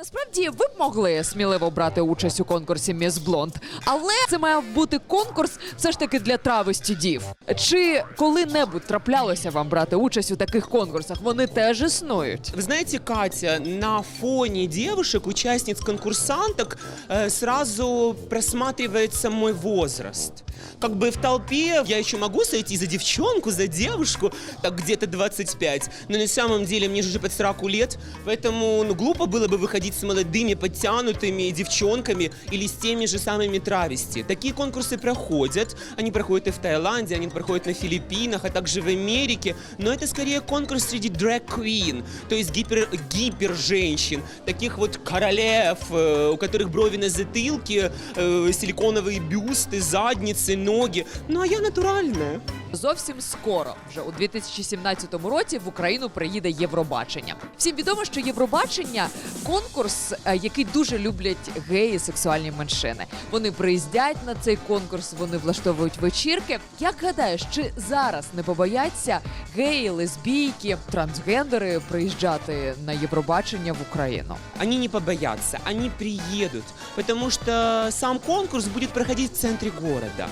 Насправді ви б могли сміливо брати участь у конкурсі Міс Блонд, але це має бути конкурс все ж таки для травості дів. Чи коли-небудь траплялося вам брати участь у таких конкурсах? Вони теж існують. Вы знаете, Катя, на фоне девушек, участниц конкурсанток, э, сразу просматривается мой возраст. Как бы в толпе я еще могу сойти за девчонку, за девушку, так где-то 25, но на самом деле мне же уже под 40 лет, поэтому ну, глупо было бы выходить с молодыми, подтянутыми девчонками или с теми же самыми травести. Такие конкурсы проходят, они проходят и в Таиланде, они проходят на Филиппинах, а также в Америке, но это скорее конкурс среди drag-queen, то есть гипер, гипер-женщин, таких вот королев, э, у которых брови на затылке, э, силиконовые бюсты, задницы, ноги. Ну а я натуральная. Зовсім скоро, вже у 2017 році, в Україну приїде Євробачення. Всім відомо, що Євробачення конкурс, е, який дуже люблять геї, сексуальні меншини. Вони приїздять на цей конкурс, вони влаштовують вечірки. Як гадаєш, чи зараз не побояться геї, лесбійки, трансгендери приїжджати на Євробачення в Україну? Они не побоятся, они приедут, потому что сам конкурс будет проходить в центре города.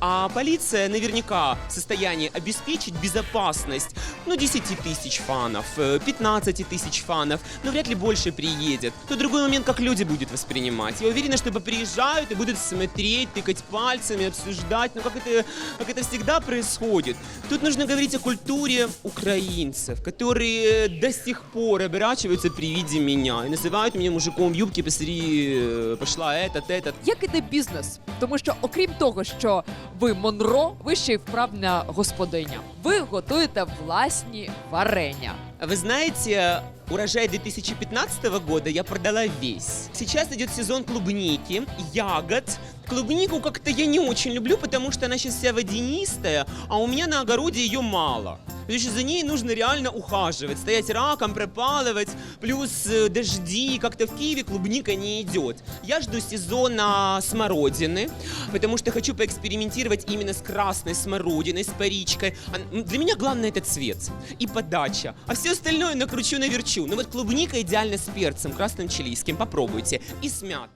А полиция наверняка в состоянии обеспечить безопасность, ну, 10 тысяч фанов, э, 15 тысяч фанов, но вряд ли больше приедет. Тут другой момент, как люди будут воспринимать. Я уверена, что приезжают и будут смотреть, тыкать пальцами, обсуждать, ну, как это, как это всегда происходит. Тут нужно говорить о культуре украинцев, которые до сих пор оборачиваются при виде меня и называют меня мужиком в юбке, посмотри, э, пошла этот, этот. Як іде бізнес? Тому що, окрім того, що ви Монро, ви ще й вправна господиня. Ви готуєте власні варення. Вы знаете, урожай 2015 года я продала весь. Сейчас идет сезон клубники, ягод. Клубнику как-то я не очень люблю, потому что она сейчас вся водянистая, а у меня на огороде ее мало. Потому что за ней нужно реально ухаживать, стоять раком, пропалывать, плюс э, дожди, как-то в Киеве клубника не идет. Я жду сезона смородины, потому что хочу поэкспериментировать именно с красной смородиной, с паричкой. А, м, Для меня главное это цвет и подача, а все остальное накручу, наверчу. Ну вот клубника идеально с перцем, красным чилийским, попробуйте, и с мятой.